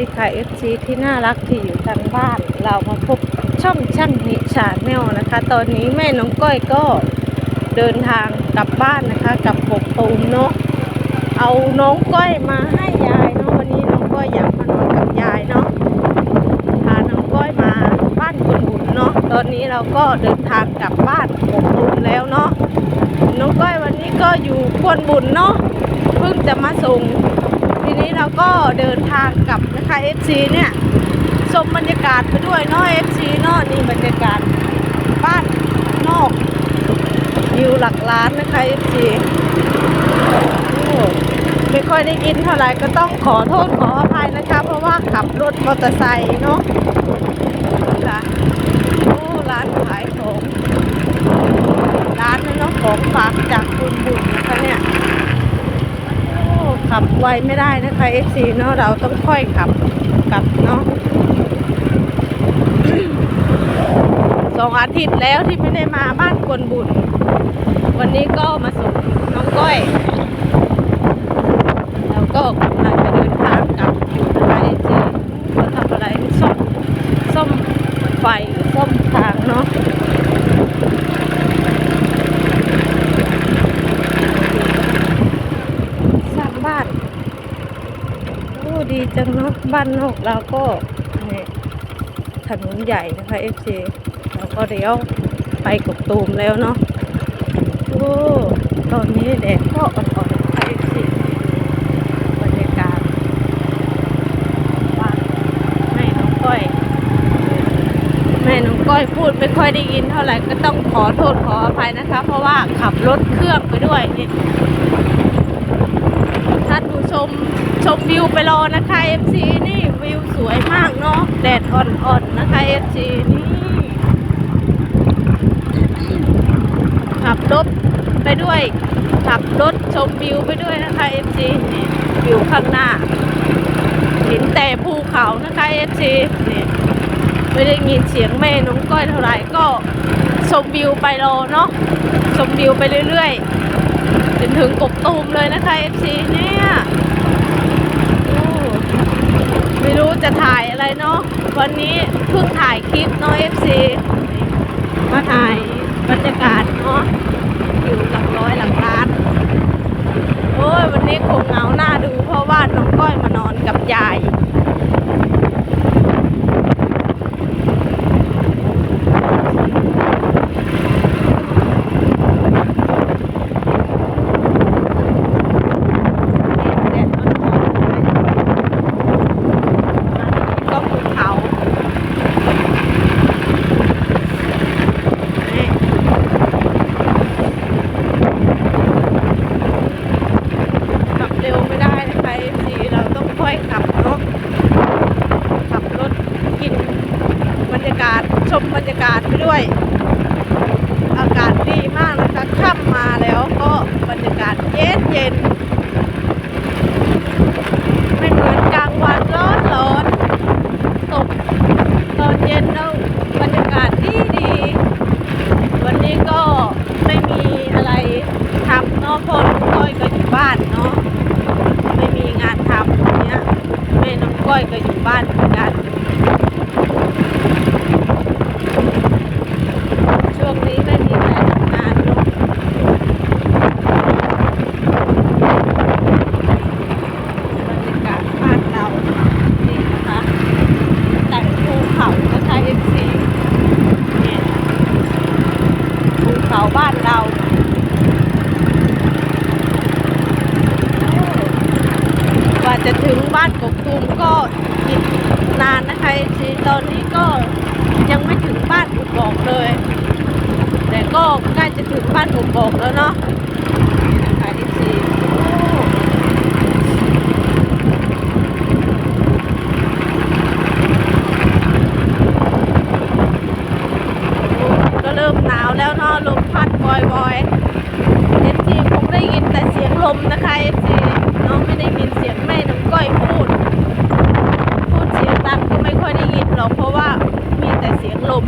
ดีค่ะ FC ที่น่ารักที่อยู่ทางบ้าน เรามาพบช่องช่างนิชาแนลนะคะ ตอนนี้แม่น้องก้อยก็เดินทางกลับบ้านนะคะกลับกกตูมเนาะเอาน้องก้อยมาให้ยายเนาะวันนี้น้องก้อยอยากมานอนกับยายเนาะพาน้องก้อยมาบ้านคุณบุญเนาะตอนนี้เราก็เดินทางกลับบ้านกกตูมแล้วเนาะน้องก้อยวันนี้ก็อยู่ควนบุญเนาะเพิ่งจะมาส่ง ทีนี้เราก็เดินทางกลับนะคะ FC เนี่ยชมบรรยากาศไปด้วยเนาะ FC เนาะนี่บรรยากาศบ้านนอกวิวหลักล้านนะคะ FC ไม่ค่อยได้ยินเท่าไหร่ก็ต้องขอโทษขออภัยนะคะ เพราะว่าขับรถมอเตอร์ไซค์เนาะโอ้ร้านขายของร้านนะเนาะของฝากจากคุณบุญนะคะเนี่ย โอ้ ขับไวไม่ได้นะคะ FC เนาะเราต้องค่อยขับกลับเนาะสองอาทิตย์แล้วที่ไม่ได้มาบ้านกวนบุญ วันนี้ก็มาส่งน้องก้อย แล้วก็กำลังจะเดินทางกลับอยู่นะคะ FC เขาทำอะไรซ่อมซ่อมไฟหรือซ่อมทางเนาะ สร้างบ้าน โอ้ดี จังเนาะบ้านนอกเราก็ถนนใหญ่นะคะ FC เราก็เลี้ยวไปกบตูมแล้วเนาะโอ้ตอนนี้แดดก็อ่อนๆนะคะ FC บรรยากาศบ้านแม่น้องก้อยแม่น้องก้อยพูดไม่ค่อยได้ยินเท่าไหร่ก็ต้องขอโทษขออภัยนะคะ เพราะว่าขับรถเครื่องไปด้วยนี่ท่านผู้ชม ชมวิวไปรอนะคะ FC นี่วิวสวยมากเนาะแดดอ่อนๆนะคะ FC นี่ขับรถไปด้วยขับรถชมวิวไปด้วยนะคะ FC นี่วิวข้างหน้าเห็นแต่ภูเขานะคะ FC นี่ไม่ได้ยินเสียงแม่น้องก้อยเท่าไหร่ก็ชมวิวไปรอเนาะชมวิวไปเรื่อยๆจนถึงกกตูมเลยนะคะ FC เนี่ย ไม่รู้จะถ่ายอะไรเนาะวันนี้เพิ่งถ่ายคลิปเนาะ FC มาถ่ายบรรยากาศเนาะอยู่หลักร้อยหลักล้านโอ้ยวันนี้คงเหงาหน้าดูเพราะว่าน้องก้อยมานอนกับยาย แดดอ่อนๆก็ภูเขานี่ขับเร็วไม่ได้นะคะสีเราต้ องค่อยขับรถขับรถกินบรรยากาศชมบรรยากาศไปด้วย อากาศดีมากนะคะค่ำมาแล้วก็บรรยากาศเย็นเย็นไม่เหมือนกลางวันร้อนร้อนตกตอนเย็นแล้วรรยากาศดีดีวันนี้ก็ไม่มีอะไรทำเนาะเพอน้องก้อยก็อยู่บ้านเนาะไม่มีงานทำเนี้ยแม่น้อง ก้อยก็อยู่บ้านเหมือนกัน ช่วงนี้ไม่มีใครทำงานเนาะ บรรยากาศบ้านเรานี่นะคะแต่งภูเขานะคะเอฟซีเนี่ยภูเขาบ้านเราโอ้กว่าจะถึงบ้านกกตูมก็อีก นานนะคะเอฟซีตอนนี้ก็ยังไม่ถึงบ้านอุกอกเลย แต่ก็ใกล้จะถึงบ้านอุกอกแล้วเนาะนี่นะคะเอฟซีโอ้ ก็เริ่มหนาวแล้วเนาะลมพัดบ่อยๆเอฟซีคงได้ยินแต่เสียงลมนะคะเอฟซีน้องไม่ได้ยินเสียงแม่น้องก้อยพูด พูดเสียงดังก็ไม่ค่อยได้ยินหรอกเพราะว่ามีแต่ เสียงลม